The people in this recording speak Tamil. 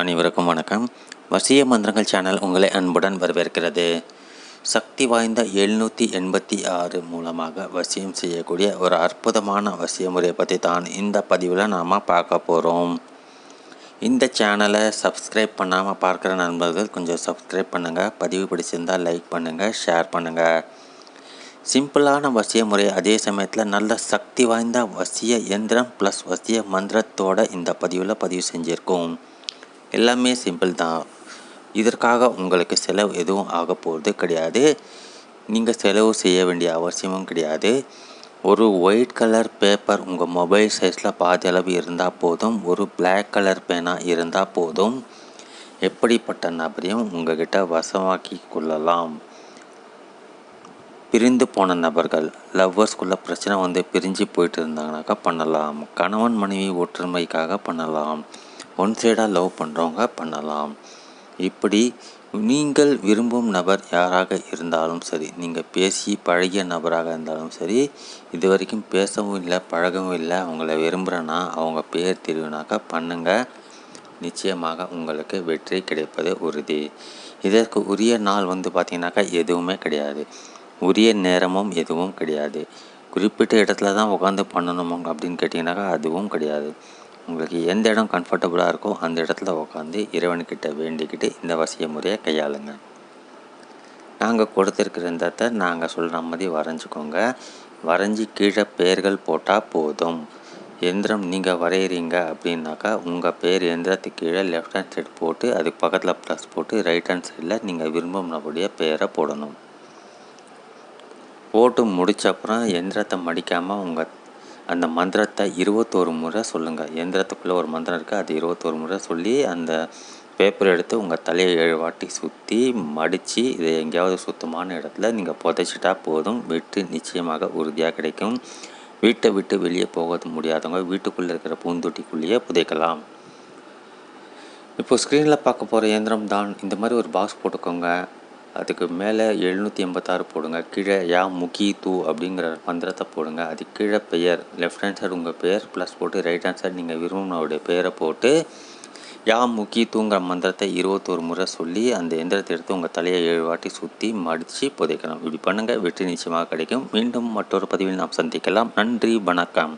அனைவருக்கும் வணக்கம். வசிய மந்திரங்கள் சேனல் உங்களை அன்புடன் வரவேற்கிறது. சக்தி வாய்ந்த எழுநூற்றி எண்பத்தி ஆறு மூலமாக வசியம் செய்யக்கூடிய ஒரு அற்புதமான வசிய முறையை பற்றி தான் இந்த பதிவில் நாம் பார்க்க போகிறோம் இந்த சேனலை சப்ஸ்கிரைப் பண்ணாமல் பார்க்குற நண்பர்கள் கொஞ்சம் சப்ஸ்கிரைப் பண்ணுங்கள் பதிவு பிடிச்சிருந்தால் லைக் பண்ணுங்கள் ஷேர் பண்ணுங்கள் சிம்பிளான வசிய முறை அதே சமயத்தில் நல்ல சக்தி வாய்ந்த வசிய எந்திரம் ப்ளஸ் வசிய மந்திரத்தோட இந்த பதிவில் பதிவு செஞ்சுருக்கோம். எல்லாமே சிம்பிள் தான். இதற்காக உங்களுக்கு செலவு எதுவும் ஆக போகிறது கிடையாது. நீங்கள் செலவு செய்ய வேண்டிய அவசியமும் கிடையாது. ஒரு ஒயிட் கலர் பேப்பர் உங்கள் மொபைல் சைஸில் பாதி அளவு இருந்தால் போதும். ஒரு பிளாக் கலர் பேனா இருந்தால் போதும். எப்படிப்பட்ட நபரையும் உங்ககிட்ட வசமாக்கி கொள்ளலாம். பிரிந்து போன நபர்கள் லவ்வர்ஸ்குள்ளே பிரச்சனை வந்து பிரிஞ்சு போயிட்டு இருந்தாங்கனாக்கா பண்ணலாம். கணவன் மனைவி ஒற்றுமைக்காக பண்ணலாம். ஒன் சைடாக லவ் பண்ணுறவங்க பண்ணலாம். இப்படி நீங்கள் விரும்பும் நபர் யாராக இருந்தாலும் சரி நீங்கள் பேசி பழகிய நபராக இருந்தாலும் சரி இது வரைக்கும் பேசவும் இல்லை பழகவும் இல்லை அவங்கள விரும்புகிறேன்னா அவங்க பேர் தெரியுனாக்கா பண்ணுங்கள் நிச்சயமாக உங்களுக்கு வெற்றி கிடைப்பது உறுதி. இதற்கு உரிய நாள் வந்து பார்த்திங்கனாக்கா எதுவுமே கிடையாது. உரிய நேரமும் எதுவும் கிடையாது. குறிப்பிட்ட இடத்துல தான் உட்காந்து பண்ணணும் அப்படின்னு கேட்டிங்கனாக்கா அதுவும் கிடையாது. உங்களுக்கு எந்த இடம் கம்ஃபர்டபுளாக இருக்கோ அந்த இடத்துல உட்காந்து இறைவன்கிட்ட வேண்டிக்கிட்டு இந்த வசிய முறையை கையாளுங்க. நாங்கள் கொடுத்துருக்கிற இந்த நாங்கள் சொல்கிற மாதிரி வரைஞ்சிக்கோங்க. வரைஞ்சி கீழே பெயர்கள் போட்டால் போதும். எந்திரம் நீங்கள் வரைகிறீங்க அப்படின்னாக்கா உங்கள் பேர் எந்திரத்துக்கு கீழே லெஃப்ட் ஹேண்ட் சைடு போட்டு அதுக்கு பக்கத்தில் ப்ளஸ் போட்டு ரைட் ஹேண்ட் சைடில் நீங்கள் விரும்பும் பேரை போடணும். போட்டு முடித்த அப்புறம் எந்திரத்தை மடிக்காமல் உங்கள் அந்த மந்திரத்தை இருபத்தோரு முறை சொல்லுங்கள் எந்திரத்துக்குள்ளே ஒரு மந்திரம் இருக்குது அது இருபத்தோரு முறை சொல்லி அந்த பேப்பர் எடுத்து உங்கள் தலையை ஏழு வாட்டி சுற்றி மடித்து இதை எங்கேயாவது சுத்தமான இடத்துல நீங்கள் புதைச்சிட்டா போதும். வெற்றி நிச்சயமாக உறுதியாக கிடைக்கும். வீட்டை விட்டு வெளியே போக முடியாதவங்க வீட்டுக்குள்ளே இருக்கிற பூந்தொட்டிக்குள்ளேயே புதைக்கலாம். இப்போ ஸ்க்ரீனில் பார்க்க போகிற இயந்திரம் தான். இந்த மாதிரி ஒரு பாக்ஸ் போட்டுக்கோங்க. அதுக்கு மேலே எழுநூற்றி எண்பத்தாறு போடுங்க. கீழே யா முக்கி தூ அப்படிங்கிற மந்திரத்தை போடுங்க. அது கீழே பெயர் லெஃப்ட் ஹேண்ட் சைடு உங்கள் பெயர் ப்ளஸ் போட்டு ரைட் ஹேண்ட் சைடு நீங்கள் விரும்பினோடைய பெயரை போட்டு யா முக்கி தூங்கிற மந்திரத்தை இருபத்தோரு முறை சொல்லி அந்த எந்திரத்தை எடுத்து உங்கள் தலையை ஏழு வாட்டி சுற்றி மடித்து புதைக்கணும். இப்படி பண்ணுங்கள் வெற்றி நிச்சயமாக கிடைக்கும். மீண்டும் மற்றொரு பதிவில் நாம் சந்திக்கலாம். நன்றி வணக்கம்.